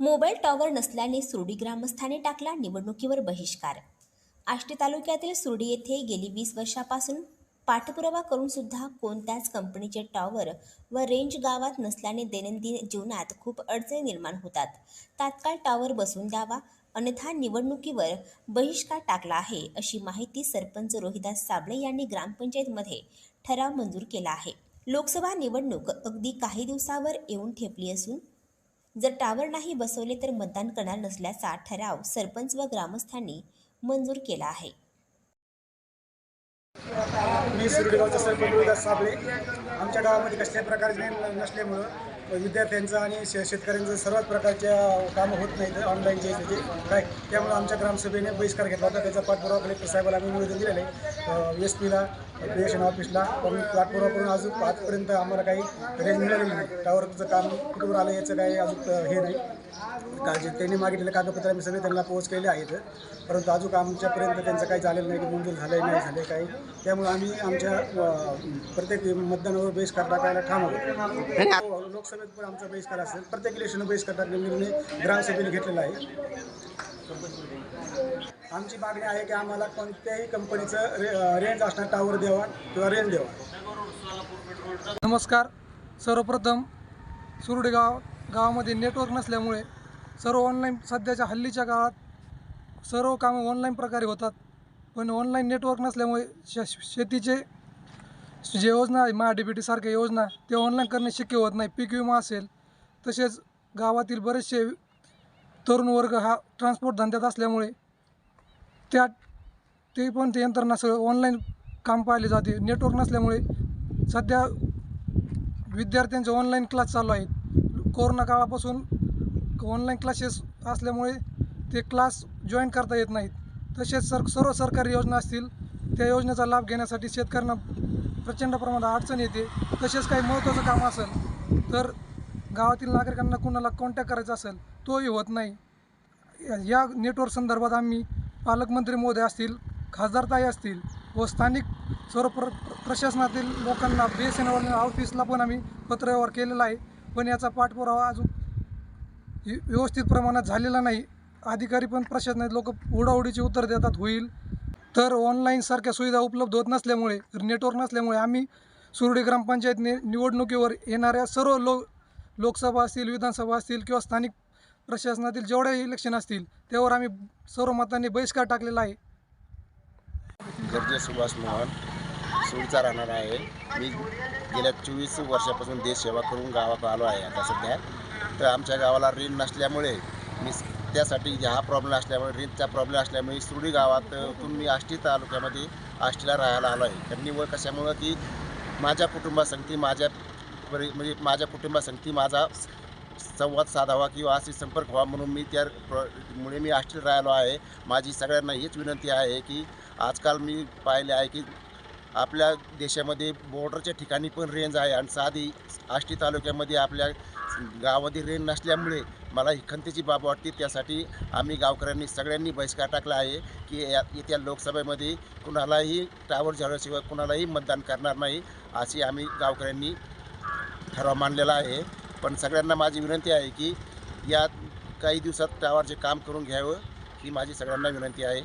Mobile tower नसल्याने सुरडी ग्रामस्थाने टाकला निवडणुकीवर बहिष्कार. आष्टी तालुक्यातील सुरडी येथे गेली वीस वर्षापासून पाठपुरावा करून सुद्धा कोणत्याच कंपनीचे टॉवर व रेंज गावात नसल्याने दैनंदिन जीवनात खूप अडचणी निर्माण होतात. तात्काळ टॉवर बसवून द्यावा अन्यथा निवडणुकीवर बहिष्कार टाकला आहे अशी माहिती सरपंच रोहिदास साबळे यांनी ग्रामपंचायतमध्ये ठराव मंजूर केला आहे. लोकसभा निवडणूक अगदी काही दिवसावर येऊन ठेपली असून जर टावर नाही बसवले तर मतदान करणार नसल्याचा ठराव सरपंच व ग्रामस्थांनी मंजूर केला आहे. मी सुरडेगावचा सरपंच साबळे. आमच्या गावामध्ये कसल्या प्रकारचे नसल्यामुळं विद्यार्थ्यांचं आणि शे शेतकऱ्यांचं सर्वच प्रकारच्या कामं होत नाहीत ऑनलाईनचे त्याचे काय? त्यामुळे आमच्या ग्रामसभेने बहिष्कार घेतला होता. त्याचा पाठपुरावा कलेक्टर साहेबाला आम्ही निवेदन दिलेलं आहे. एस पीला क्रिएशन ऑफिसला पण पाठपुरावा करून अजून आजपर्यंत आम्हाला काही रेंज मिळालेली नाही. टावरचं काम कुठवर आलं याचं काही अजून हे नाही. काळजी त्यांनी मागितलेले कागदपत्र आम्ही सगळे त्यांना पोच केले आहेत. परंतु अजून आमच्यापर्यंत त्यांचं काही झालेलं नाही की मंजूर झालं नाही झाले काही. त्यामुळे आम्ही आमच्या प्रत्येक मतदानावर बहिष्कार टाकायला ठाम आहोत लोकसभेत पण आमचा बहिष्कार असेल. प्रत्येक इलेक्शन बहिष्कार निर्णय ग्रामसभेने घेतलेला आहे. आमची मागणी आहे की आम्हाला कोणत्याही कंपनीचं रे रेंज असणार टावर द्यावा किंवा रेंज द्यावा नमस्कार. सर्वप्रथम सुरडे गाव गावामध्ये नेटवर्क नसल्यामुळे सर्व ऑनलाईन सध्याच्या हल्लीच्या काळात सर्व कामं ऑनलाईन प्रकारे होतात. पण ऑनलाईन नेटवर्क नसल्यामुळे श शेतीचे जे योजना आहे महा डी बी टीसारख्या योजना ते ऑनलाईन करणे शक्य होत नाही. पीक विमा असेल तसेच गावातील बरेचसे तरुण वर्ग हा ट्रान्सपोर्ट धंद्यात असल्यामुळे त्या ते पण ते यंत्रणा सगळं ऑनलाईन काम पाहिले जाते. नेटवर्क नसल्यामुळे सध्या विद्यार्थ्यांचे ऑनलाईन क्लास चालू आहेत. कोरोना काळापासून ऑनलाईन क्लासेस असल्यामुळे ते क्लास जॉईन करता येत नाहीत. तसेच सर सर्व सरकारी योजना असतील त्या योजनेचा लाभ घेण्यासाठी शेतकऱ्यांना प्रचंड प्रमाणात अडचण येते. तसेच काही महत्त्वाचं काम असेल तर गावातील नागरिकांना कुणाला कॉन्टॅक्ट करायचा असेल तोही होत नाही. या- या नेटवर्क संदर्भात आम्ही पालकमंत्री महोदय असतील खासदारताई असतील व स्थानिक सर्व प्र प्रशासनातील लोकांना बी एस एन एल ऑफिसला पण आम्ही पत्रव्यवहार केलेला आहे. पण याचा पाठपुरावा अजून व्यवस्थित प्रमाणात झालेला नाही. अधिकारी पण प्रशासनात लोक उडाउडीची उत्तर देतात होईल. तर ऑनलाईनसारख्या सुविधा उपलब्ध होत नसल्यामुळे नेटवर्क नसल्यामुळे आम्ही सुरडी ग्रामपंचायतने निवडणुकीवर येणाऱ्या सर्व लो लोकसभा असतील विधानसभा असतील किंवा स्थानिक प्रशासनातील जेवढे इलेक्शन असतील त्यावर आम्ही सर्व मतांनी बहिष्कार टाकलेला आहे. गर्जे सुभाष मोहन सुरचा राहणार आहे. मी गेल्या चोवीस वर्षापासून देशसेवा करून गावात आलो आहे आता सध्या. तर आमच्या गावाला ऋण नसल्यामुळे मी त्यासाठी हा प्रॉब्लेम असल्यामुळे रेंजचा प्रॉब्लेम असल्यामुळे सुरडी गावातून मी आष्टी तालुक्यामध्ये आष्टीला राहायला आलो आहे. त्यांनी व कशामुळं की माझ्या कुटुंबासंगती माझ्या परि म्हणजे माझ्या कुटुंबासंगती माझा संवाद साधावा किंवा अशी संपर्क व्हावा म्हणून मी त्या मुळे मी आष्टीला राहिलो आहे. माझी सगळ्यांना हीच विनंती आहे की आजकाल मी पाहिले आहे की आपल्या देशामध्ये बॉर्डरच्या ठिकाणी पण रेंज आहे आणि साधी आष्टी तालुक्यामध्ये आपल्या गावामध्ये रेंज नसल्यामुळे मला ही खंतीची बाब वाटते. त्यासाठी आम्ही गावकऱ्यांनी सगळ्यांनी बहिष्कार टाकला आहे की या येत्या लोकसभेमध्ये कुणालाही टावर झाल्याशिवाय कुणालाही मतदान करणार नाही अशी आम्ही गावकऱ्यांनी ठराव मांडलेला आहे. पण सगळ्यांना माझी विनंती आहे की या काही दिवसात टावरचे काम करून घ्यावं ही माझी सगळ्यांना विनंती आहे.